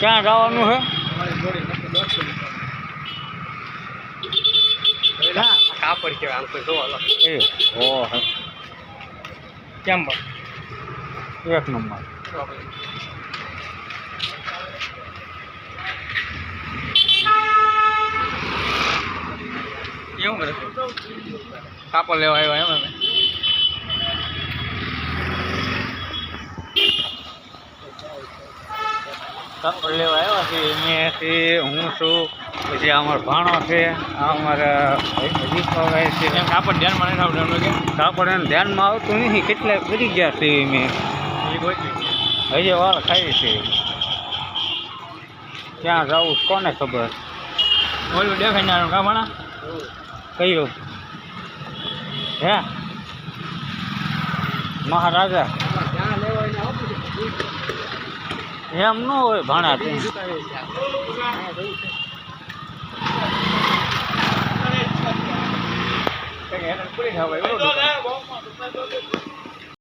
ક્યાં જવાનું છે કાપડ કહેવાય આમ કોઈ જોવા. એ હો હે. કેમ પણ? એક નંબર એવું કાપડ લેવા આવ્યા એમ કાપડ લેવા આવ્યા છે અહીંયાથી હું છું પછી અમારો ભાણો છે અમારા દીપાભાઈ છે એમ કાપડ ધ્યાનમાં નહીં આવડે એમ કે કાપડ એને ધ્યાનમાં આવતું નથી કેટલાય કરી ગયા છે મેં હજી વાળ ખાઈ છે. ક્યાં જવું કોને ખબર? ઓલું દેખાય ને કામણા કયું? હે? મહારાજા? ત્યાં એમ ન હોય ભાણા ખાવાય